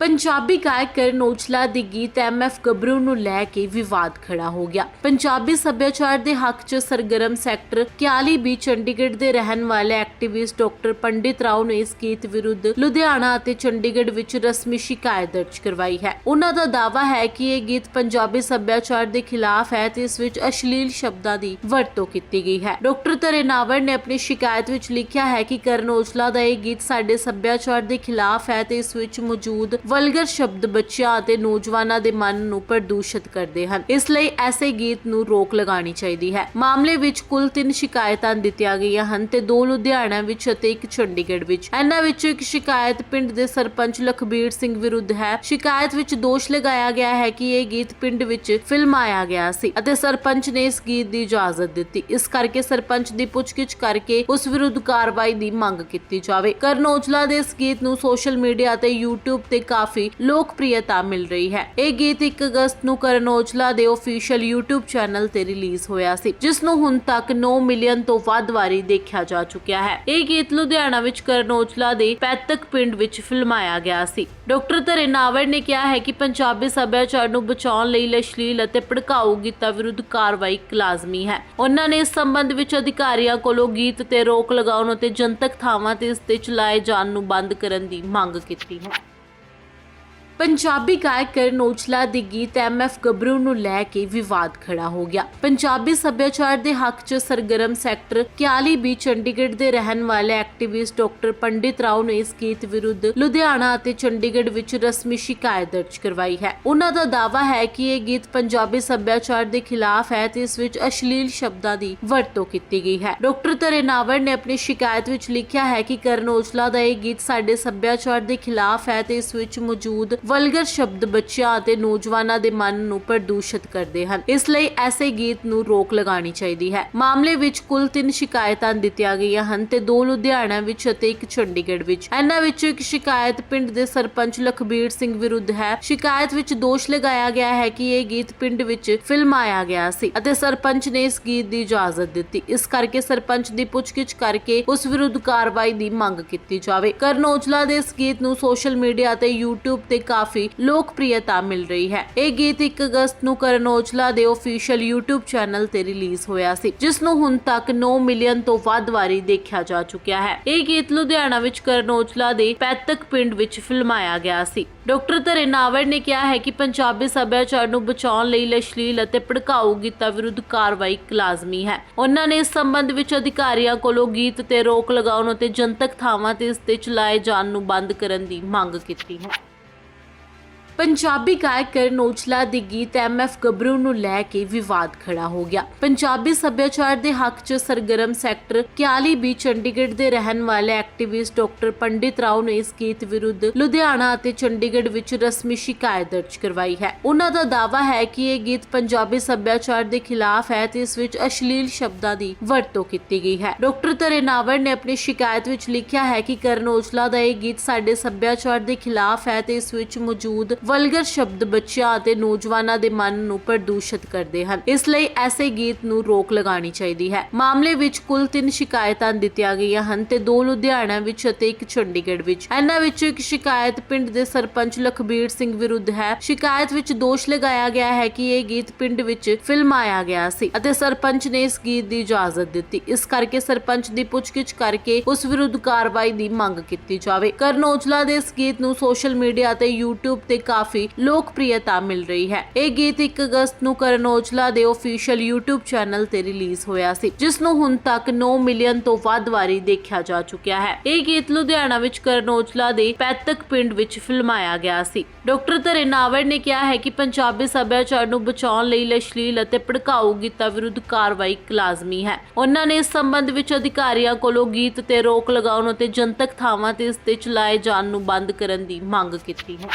ਪੰਜਾਬੀ ਗਾਇਕ ਕਰਨ ਔਜਲਾ ਦੇ ਗੀਤ ਐਮਐਫ ਗੱਭਰੂ ਨੂੰ ਲੈ ਕੇ ਵਿਵਾਦ ਖੜਾ ਹੋ ਗਿਆ। ਪੰਜਾਬੀ ਸੱਭਿਆਚਾਰ ਦੇ ਹੱਕ 'ਚ ਸਰਗਰਮ ਸੈਕਟਰ 41 ਬੀ ਚੰਡੀਗੜ੍ਹ ਦੇ ਰਹਿਣ ਵਾਲੇ ਐਕਟਿਵਿਸਟ ਡਾਕਟਰ ਪੰਡਿਤ ਰਾਓ ਨੇ ਇਸ ਗੀਤ ਵਿਰੁੱਧ ਲੁਧਿਆਣਾ ਅਤੇ ਚੰਡੀਗੜ੍ਹ ਵਿੱਚ ਰਸਮੀ ਸ਼ਿਕਾਇਤ ਦਰਜ ਕਰਵਾਈ ਹੈ। ਉਹਨਾਂ ਦਾ ਦਾਅਵਾ ਹੈ ਕਿ ਇਹ ਗੀਤ ਪੰਜਾਬੀ ਸੱਭਿਆਚਾਰ ਦੇ ਖਿਲਾਫ ਹੈ ਤੇ ਇਸ ਵਿੱਚ ਅਸ਼ਲੀਲ ਸ਼ਬਦਾਂ ਦੀ ਵਰਤੋਂ ਕੀਤੀ ਗਈ ਹੈ। ਡਾਕਟਰ ਤਰੇਨਾਵਰ ਨੇ ਆਪਣੀ ਸ਼ਿਕਾਇਤ ਵਿੱਚ ਲਿਖਿਆ ਹੈ ਕਿ ਕਰਨ ਔਜਲਾ ਦਾ ਇਹ ਗੀਤ ਸਾਡੇ ਸੱਭਿਆਚਾਰ ਦੇ ਖਿਲਾਫ ਹੈ ਤੇ ਇਸ ਵਿੱਚ ਮੌਜੂਦ ਵਲਗਰ ਸ਼ਬਦ ਬੱਚਿਆਂ ਅਤੇ ਨੌਜਵਾਨਾਂ ਦੇ ਮਨ ਨੂੰ ਪ੍ਰਦੂਸ਼ਿਤ ਕਰਦੇ ਹਨ। ਇਸ ਲਈ ਐਸੇ ਗੀਤ ਨੂੰ ਰੋਕ ਲਗਾਉਣੀ ਚਾਹੀਦੀ ਹੈ। ਮਾਮਲੇ ਵਿੱਚ ਕੁੱਲ 3 ਸ਼ਿਕਾਇਤਾਂ ਦਿੱਤੀਆਂ ਗਈਆਂ ਹਨ ਤੇ ਦੋ ਲੁਧਿਆਣਾ ਵਿੱਚ ਅਤੇ ਇੱਕ ਚੰਡੀਗੜ੍ਹ ਵਿੱਚ। ਇਹਨਾਂ ਵਿੱਚੋਂ ਇੱਕ ਸ਼ਿਕਾਇਤ ਪਿੰਡ ਦੇ ਸਰਪੰਚ ਲਖਬੀਰ ਸਿੰਘ ਵਿਰੁੱਧ ਹੈ। ਸ਼ਿਕਾਇਤ ਵਿੱਚ ਦੋਸ਼ ਲਗਾਇਆ ਗਿਆ ਹੈ ਕਿ ਇਹ ਗੀਤ ਪਿੰਡ ਵਿੱਚ ਫਿਲਮਾਇਆ ਗਿਆ ਸੀ ਅਤੇ ਸਰਪੰਚ ਨੇ ਇਸ ਗੀਤ ਦੀ ਇਜਾਜ਼ਤ ਦਿੱਤੀ। ਇਸ ਕਰਕੇ ਸਰਪੰਚ ਦੀ ਪੁੱਛਗਿੱਛ ਕਰਕੇ ਉਸ ਵਿਰੁੱਧ ਕਾਰਵਾਈ ਦੀ ਮੰਗ ਕੀਤੀ ਜਾਵੇ। ਕਰਨ ਔਜਲਾ ਦੇ ਇਸ ਗੀਤ ਨੂੰ ਸੋਸ਼ਲ ਮੀਡੀਆ ਤੇ YouTube ਤੇ ਕਾਫੀ ਲੋਕਪ੍ਰਿਯਤਾ ਮਿਲ ਰਹੀ ਹੈ। ਇਹ ਗੀਤ 1 ਅਗਸਤ ਨੂੰ ਕਰਨ ਔਜਲਾ ਦੇ ਅਫੀਸ਼ੀਅਲ YouTube ਚੈਨਲ ਤੇ ਰਿਲੀਜ਼ ਹੋਇਆ ਸੀ, ਜਿਸ ਨੂੰ ਹੁਣ ਤੱਕ 9 ਮਿਲੀਅਨ ਤੋਂ ਵੱਧ ਵਾਰੀ ਦੇਖਿਆ ਜਾ ਚੁੱਕਿਆ ਹੈ। ਇਹ ਗੀਤ ਲੁਧਿਆਣਾ ਵਿੱਚ ਕਰਨ ਔਜਲਾ ਦੇ ਪੈਤਕ ਪਿੰਡ ਵਿੱਚ ਫਿਲਮਾਇਆ ਗਿਆ ਸੀ। ਡਾਕਟਰ ਧਰੇਨਾਵਰ ਨੇ ਕਿਹਾ ਹੈ ਕਿ ਪੰਜਾਬੀ ਸੱਭਿਆਚਾਰ ਨੂੰ ਬਚਾਉਣ ਲਈ ਲਸ਼ਲੀਲ ਅਤੇ ਭੜਕਾਊ ਗੀਤਾਂ ਵਿਰੁੱਧ ਕਾਰਵਾਈ ਲਾਜ਼ਮੀ ਹੈ। ਉਹਨਾਂ ਨੇ ਇਸ ਸੰਬੰਧ ਵਿੱਚ ਅਧਿਕਾਰੀਆਂ ਕੋਲੋਂ ਗੀਤ ਤੇ ਰੋਕ ਲਗਾਉਣ ਅਤੇ ਜਨਤਕ ਥਾਵਾਂ ਤੇ ਇਸ ਤੇ ਚਲਾਏ ਜਾਣ ਨੂੰ ਬੰਦ ਕਰਨ ਦੀ ਮੰਗ ਕੀਤੀ ਹੈ। ਪੰਜਾਬੀ ਗਾਇਕ ਕਰਨ ਔਜਲਾ ਦੇ ਗੀਤ ਐਮਐਫ ਗੱਭਰੂ ਨੂੰ ਲੈ ਕੇ ਵਿਵਾਦ ਖੜਾ ਹੋ ਗਿਆ। ਪੰਜਾਬੀ ਸੱਭਿਆਚਾਰ ਦੇ ਹੱਕ 'ਚ ਸਰਗਰਮ ਸੈਕਟਰ 41 ਬੀ ਚੰਡੀਗੜ੍ਹ ਦੇ ਰਹਿਣ ਵਾਲੇ ਐਕਟਿਵਿਸਟ ਡਾਕਟਰ ਪੰਡਿਤ ਰਾਓ ਨੇ ਇਸ ਗੀਤ ਵਿਰੁੱਧ ਲੁਧਿਆਣਾ ਅਤੇ ਚੰਡੀਗੜ੍ਹ ਵਿੱਚ ਰਸਮੀ ਸ਼ਿਕਾਇਤ ਦਰਜ ਕਰਵਾਈ ਹੈ। ਉਹਨਾਂ ਦਾ ਦਾਅਵਾ ਹੈ ਕਿ ਇਹ ਗੀਤ ਪੰਜਾਬੀ ਸੱਭਿਆਚਾਰ ਦੇ ਖਿਲਾਫ ਹੈ ਤੇ ਇਸ ਵਿੱਚ ਅਸ਼ਲੀਲ ਸ਼ਬਦਾਂ ਦੀ ਵਰਤੋਂ ਕੀਤੀ ਗਈ ਹੈ। ਡਾਕਟਰ ਤਰੇਨਾਵਰ ਨੇ ਆਪਣੀ ਸ਼ਿਕਾਇਤ ਵਿੱਚ ਲਿਖਿਆ ਹੈ ਕਿ ਕਰਨ ਔਜਲਾ ਦਾ ਇਹ ਗੀਤ ਸਾਡੇ ਸੱਭਿਆਚਾਰ ਦੇ ਖਿਲਾਫ ਹੈ ਤੇ ਇਸ ਵਿੱਚ ਮੌਜੂਦ ਵਲਗਰ ਸ਼ਬਦ ਬੱਚਿਆਂ ਅਤੇ ਨੌਜਵਾਨਾਂ ਦੇ ਮਨ ਨੂੰ ਪ੍ਰਦੂਸ਼ਿਤ ਕਰਦੇ ਹਨ। ਇਸ ਲਈ ਐਸੇ ਗੀਤ ਨੂੰ ਰੋਕ ਲਗਾਉਣੀ ਚਾਹੀਦੀ ਹੈ। ਮਾਮਲੇ ਵਿੱਚ ਕੁੱਲ 3 ਸ਼ਿਕਾਇਤਾਂ ਦਿੱਤੀਆਂ ਗਈਆਂ ਹਨ ਤੇ ਦੋ ਲੁਧਿਆਣਾ ਵਿੱਚ ਅਤੇ ਇੱਕ ਚੰਡੀਗੜ੍ਹ ਵਿੱਚ। ਇਹਨਾਂ ਵਿੱਚੋਂ ਇੱਕ ਸ਼ਿਕਾਇਤ ਪਿੰਡ ਦੇ ਸਰਪੰਚ ਲਖਬੀਰ ਸਿੰਘ ਵਿਰੁੱਧ ਹੈ। ਸ਼ਿਕਾਇਤ ਵਿੱਚ ਦੋਸ਼ ਲਗਾਇਆ ਗਿਆ ਹੈ ਕਿ ਇਹ ਗੀਤ ਪਿੰਡ ਵਿੱਚ ਫਿਲਮਾਇਆ ਗਿਆ ਸੀ ਅਤੇ ਸਰਪੰਚ ਨੇ ਇਸ ਗੀਤ ਦੀ ਇਜਾਜ਼ਤ ਦਿੱਤੀ। ਇਸ ਕਰਕੇ ਸਰਪੰਚ ਦੀ ਪੁੱਛਗਿੱਛ ਕਰਕੇ ਉਸ ਵਿਰੁੱਧ ਕਾਰਵਾਈ ਦੀ ਮੰਗ ਕੀਤੀ ਜਾਵੇ। ਕਰਨ ਔਜਲਾ ਦੇ ਇਸ ਗੀਤ ਨੂੰ ਸੋਸ਼ਲ ਮੀਡੀਆ ਤੇ YouTube ਤੇ ਕਾਫੀ ਲੋਕਪ੍ਰਿਯਤਾ ਮਿਲ ਰਹੀ ਹੈ। ਇਹ ਗੀਤ 1 ਅਗਸਤ ਨੂੰ ਕਰਨ ਔਜਲਾ ਦੇ ਅਫੀਸ਼ੀਅਲ YouTube ਚੈਨਲ ਤੇ ਰਿਲੀਜ਼ ਹੋਇਆ ਸੀ, ਜਿਸ ਨੂੰ ਹੁਣ ਤੱਕ 9 ਮਿਲੀਅਨ ਤੋਂ ਵੱਧ ਵਾਰੀ ਦੇਖਿਆ ਜਾ ਚੁੱਕਿਆ ਹੈ। ਇਹ ਗੀਤ ਲੁਧਿਆਣਾ ਵਿੱਚ ਕਰਨ ਔਜਲਾ ਦੇ ਪੈਤਕ ਪਿੰਡ ਵਿੱਚ ਫਿਲਮਾਇਆ ਗਿਆ ਸੀ। ਡਾਕਟਰ ਧਰੇਨਾਵਰ ਨੇ ਕਿਹਾ ਹੈ ਕਿ ਪੰਜਾਬੀ ਸੱਭਿਆਚਾਰ ਨੂੰ ਬਚਾਉਣ ਲਈ ਲਸ਼ਲੀਲ ਅਤੇ ਭੜਕਾਊ ਗੀਤਾਂ ਵਿਰੁੱਧ ਕਾਰਵਾਈ ਲਾਜ਼ਮੀ ਹੈ। ਉਹਨਾਂ ਨੇ ਇਸ ਸੰਬੰਧ ਵਿੱਚ ਅਧਿਕਾਰੀਆਂ ਕੋਲੋਂ ਗੀਤ ਤੇ ਰੋਕ ਲਗਾਉਣ ਅਤੇ ਜਨਤਕ ਥਾਵਾਂ ਤੇ ਇਸ ਤੇ ਚਲਾਏ ਜਾਣ ਨੂੰ ਬੰਦ ਕਰਨ ਦੀ ਮੰਗ ਕੀਤੀ ਹੈ। ਪੰਜਾਬੀ ਗਾਇਕ ਕਰਨ ਔਜਲਾ ਦੇ ਗੀਤ ਐਮਐਫ ਗੱਭਰੂ ਨੂੰ ਲੈ ਕੇ ਵਿਵਾਦ ਖੜਾ ਹੋ ਗਿਆ। ਪੰਜਾਬੀ ਸੱਭਿਆਚਾਰ ਦੇ ਹੱਕ 'ਚ ਸਰਗਰਮ ਸੈਕਟਰ 41 ਬੀ ਚੰਡੀਗੜ੍ਹ ਦੇ ਰਹਿਣ ਵਾਲੇ ਐਕਟਿਵਿਸਟ ਡਾਕਟਰ ਪੰਡਿਤ ਰਾਓ ਨੇ ਇਸ ਗੀਤ ਵਿਰੁੱਧ ਲੁਧਿਆਣਾ ਅਤੇ ਚੰਡੀਗੜ੍ਹ ਵਿੱਚ ਰਸਮੀ ਸ਼ਿਕਾਇਤ ਦਰਜ ਕਰਵਾਈ ਹੈ। ਉਹਨਾਂ ਦਾ ਦਾਅਵਾ ਹੈ ਕਿ ਇਹ ਗੀਤ ਪੰਜਾਬੀ ਸੱਭਿਆਚਾਰ ਦੇ ਖਿਲਾਫ ਹੈ ਤੇ ਇਸ ਵਿੱਚ ਅਸ਼ਲੀਲ ਸ਼ਬਦਾਂ ਦੀ ਵਰਤੋਂ ਕੀਤੀ ਗਈ ਹੈ। ਡਾਕਟਰ ਤਰੇਨਾਵਰ ਨੇ ਆਪਣੀ ਸ਼ਿਕਾਇਤ ਵਿੱਚ ਲਿਖਿਆ ਹੈ ਕਿ ਕਰਨ ਔਜਲਾ ਦਾ ਇਹ ਗੀਤ ਸਾਡੇ ਸੱਭਿਆਚਾਰ ਦੇ ਖਿਲਾਫ ਹੈ ਤੇ ਇਸ ਵਿੱਚ ਮੌਜੂਦ ਵਲਗਰ ਸ਼ਬਦ ਬੱਚਿਆਂ ਅਤੇ ਨੌਜਵਾਨਾਂ ਦੇ ਮਨ ਨੂੰ ਪ੍ਰਦੂਸ਼ਿਤ ਕਰਦੇ ਹਨ। ਇਸ ਲਈ ਐਸੇ ਗੀਤ ਨੂੰ ਰੋਕ ਲਗਾਉਣੀ ਚਾਹੀਦੀ ਹੈ। ਮਾਮਲੇ ਵਿੱਚ ਕੁੱਲ 3 ਸ਼ਿਕਾਇਤਾਂ ਦਿੱਤੀਆਂ ਗਈਆਂ ਹਨ ਤੇ ਦੋ ਲੁਧਿਆਣਾ ਵਿੱਚ ਅਤੇ ਇੱਕ ਚੰਡੀਗੜ੍ਹ ਵਿੱਚ। ਇਹਨਾਂ ਵਿੱਚੋਂ ਇੱਕ ਸ਼ਿਕਾਇਤ ਪਿੰਡ ਦੇ ਸਰਪੰਚ ਲਖਬੀਰ ਸਿੰਘ ਵਿਰੁੱਧ ਹੈ। ਸ਼ਿਕਾਇਤ ਵਿੱਚ ਦੋਸ਼ ਲਗਾਇਆ ਗਿਆ ਹੈ ਕਿ ਇਹ ਗੀਤ ਪਿੰਡ ਵਿੱਚ ਫਿਲਮਾਇਆ ਗਿਆ ਸੀ ਅਤੇ ਸਰਪੰਚ ਨੇ ਇਸ ਗੀਤ ਦੀ ਇਜਾਜ਼ਤ ਦਿੱਤੀ। ਇਸ ਕਰਕੇ ਸਰਪੰਚ ਦੀ ਪੁੱਛਗਿੱਛ ਕਰਕੇ ਉਸ ਵਿਰੁੱਧ ਕਾਰਵਾਈ ਦੀ ਮੰਗ ਕੀਤੀ ਜਾਵੇ। ਕਰਨ ਔਜਲਾ ਦੇ ਇਸ ਗੀਤ ਨੂੰ ਸੋਸ਼ਲ ਮੀਡੀਆ ਤੇ YouTube ਤੇ ਕਾਫੀ ਲੋਕਪ੍ਰਿਯਤਾ ਮਿਲ ਰਹੀ ਹੈ। ਇਹ ਗੀਤ 1 ਅਗਸਤ ਨੂੰ ਕਰਨ ਔਜਲਾ ਦੇ ਅਫੀਸ਼ੀਅਲ YouTube ਚੈਨਲ ਤੇ ਰਿਲੀਜ਼ ਹੋਇਆ ਸੀ, ਜਿਸ ਨੂੰ ਹੁਣ ਤੱਕ 9 ਮਿਲੀਅਨ ਤੋਂ ਵੱਧ ਵਾਰੀ ਦੇਖਿਆ ਜਾ ਚੁੱਕਿਆ ਹੈ। ਇਹ ਗੀਤ ਲੁਧਿਆਣਾ ਵਿੱਚ ਕਰਨ ਔਜਲਾ ਦੇ ਪੈਤਕ ਪਿੰਡ ਵਿੱਚ ਫਿਲਮਾਇਆ ਗਿਆ ਸੀ। ਡਾਕਟਰ ਧਰੇਨਾਵਰ ਨੇ ਕਿਹਾ ਹੈ ਕਿ ਪੰਜਾਬੀ ਸੱਭਿਆਚਾਰ ਨੂੰ ਬਚਾਉਣ ਲਈ ਲਸ਼ਲੀਲ ਅਤੇ ਭੜਕਾਊ ਗੀਤਾਂ ਵਿਰੁੱਧ ਕਾਰਵਾਈ ਲਾਜ਼ਮੀ ਹੈ। ਉਹਨਾਂ ਨੇ ਇਸ ਸੰਬੰਧ ਵਿੱਚ ਅਧਿਕਾਰੀਆਂ ਕੋਲੋਂ ਗੀਤ ਤੇ ਰੋਕ ਲਗਾਉਣ ਅਤੇ ਜਨਤਕ ਥਾਵਾਂ ਤੇ ਇਸ ਤੇ ਚਲਾਏ ਜਾਣ ਨੂੰ ਬੰਦ ਕਰਨ ਦੀ ਮੰਗ ਕੀਤੀ ਹੈ।